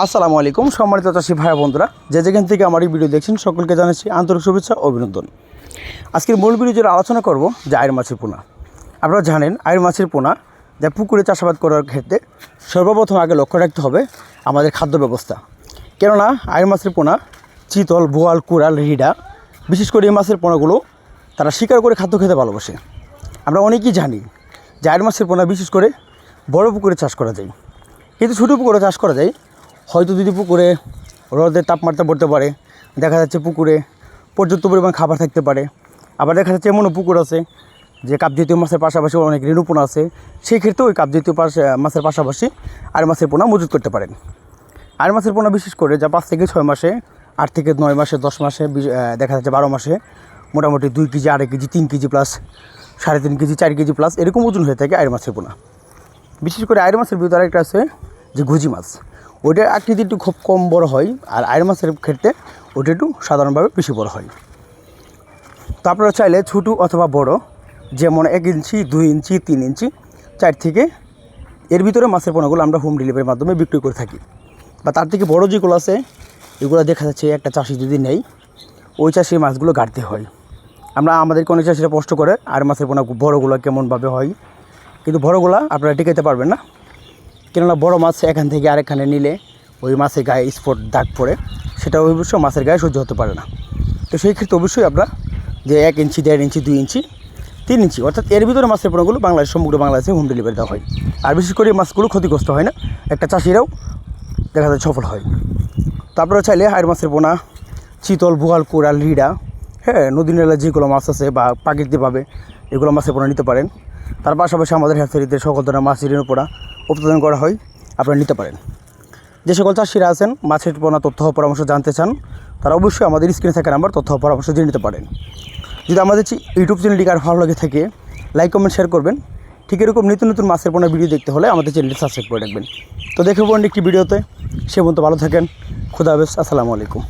আসসালামু আলাইকুম, সম্মানিত চাষি ভাই বন্ধুরা। যে যেখান থেকে আমার এই ভিডিও দেখছেন, সকলকে জানাচ্ছি আন্তরিক শুভেচ্ছা অভিনন্দন। আজকের মূল ভিডিও যেটা আলোচনা করব যে আয়ের মাছের পোনা। আপনারা জানেন আয়ের মাছের পোনা যা পুকুরে চাষাবাদ করার ক্ষেত্রে সর্বপ্রথম আগে লক্ষ্য রাখতে হবে আমাদের খাদ্য ব্যবস্থা। কেননা আয়ের মাছের পোনা চিতল, বোয়াল, কুড়াল, রিডা, বিশেষ করে এই মাছের পোনাগুলো তারা শিকার করে খাদ্য খেতে ভালোবাসে। আমরা অনেকেই জানি যে আয়ের মাছের পোনা বিশেষ করে বড় পুকুরে চাষ করা যায়। কিন্তু ছোটো পুকুরে চাষ করা যায় হয়তো যদি পুকুরে রোদের তাপমাত্রা পড়তে পারে, দেখা যাচ্ছে পুকুরে পর্যাপ্ত পরিমাণ খাবার থাকতে পারে। আবার দেখা যাচ্ছে এমনও পুকুর আছে যে কাপ জাতীয় মাছের পাশাপাশি অনেক রেণুপোনা আছে। সেই ক্ষেত্রে ওই কাপ জাতীয় মাছের পাশাপাশি আর মাছের পোনা মজুত করতে পারেন। আর মাছের পোনা বিশেষ করে যা পাঁচ থেকে ছয় মাসে, আট থেকে নয় মাসে, দশ মাসে দেখা যাচ্ছে বারো মাসে, মোটামুটি দুই কেজি, আড়াই কেজি, তিন কেজি প্লাস সাড়ে তিন কেজি, চার কেজি প্লাস এরকম ওজন হয়ে থাকে আয়ের মাছের পোনা। বিশেষ করে আয়ের মাছের ভিতরে আরেকটা আছে যে ঘুজি মাছ। ওইটার আকৃতি একটু খুব কম বড় হয় আর আয়ের মাছের ক্ষেত্রে ওটা একটু সাধারণভাবে বেশি বড় হয়। তো আপনারা চাইলে ছোটো অথবা বড়, যেমন এক ইঞ্চি, দুই ইঞ্চি, তিন ইঞ্চি, চার থেকে এর ভিতরে মাছের পোনাগুলো আমরা হোম ডেলিভারির মাধ্যমে বিক্রি করে থাকি। বা তার থেকে বড় যেগুলো আছে, এগুলো দেখা যাচ্ছে একটা চাষি যদি নেই ওই চাষির মাছগুলো গাড়তে হয়। আমরা, আমাদেরকে অনেক চাষিরা কষ্ট করে আর মাছের পোনা বড়গুলো কেমনভাবে হয়। কিন্তু বড়গুলা আপনারা টিকাইতে পারবেন না। কেননা বড় মাছ এখান থেকে আরেকখানে নিলে ওই মাছের গায়ে স্পট দাগ পড়ে, সেটা অবশ্য মাছের গায়ে সহ্য হতে পারে না। তো সেই ক্ষেত্রে অবশ্যই আমরা যে এক ইঞ্চি, দেড় ইঞ্চি, দুই ইঞ্চি, তিন ইঞ্চি, অর্থাৎ এর ভিতরে মাছের পোনাগুলো বাংলাদেশ, সমগ্র বাংলাদেশে হোম ডেলিভারি দেওয়া হয়। আর বিশেষ করে মাছগুলো ক্ষতিগ্রস্ত হয় না, একটা চাষিরাও দেখা যায় সফল হয়। তো আপনারা চাইলে হাড় মাছের পোনা, চিতল, বোয়াল কোরাল রিডা হ্যাঁ নদী নালা যেগুলো মাছ আছে বা প্রাকৃতিকভাবে এগুলো মাছের পোনা নিতে পারেন। তার পাশাপাশি আমাদের হ্যাচারিতে সকল ধরনের মাছ ঋণের পোনা উৎপাদন করা হয়। আপনারা নিতে পারেন। যে সকল চাষিরা আছেন, মাছের পোনা, তথ্য পরামর্শ জানতে চান, তারা অবশ্যই আমাদের স্ক্রিনে থাকা নাম্বার তথ্য পরামর্শ জেনে নিতে পারেন। যদি আমাদের ইউটিউব চ্যানেলটিকে আর ভালো লাগে থাকে লাইক কমেন্ট শেয়ার করবেন। ঠিক এরকম নতুন নতুন মাছের পোনা ভিডিও দেখতে হলে আমাদের চ্যানেলটি সাবস্ক্রাইব করে রাখবেন। তো দেখে পড়েন একটি ভিডিওতে, সে পর্যন্ত ভালো থাকেন। খুদা হাফেজ, আসসালামু আলাইকুম।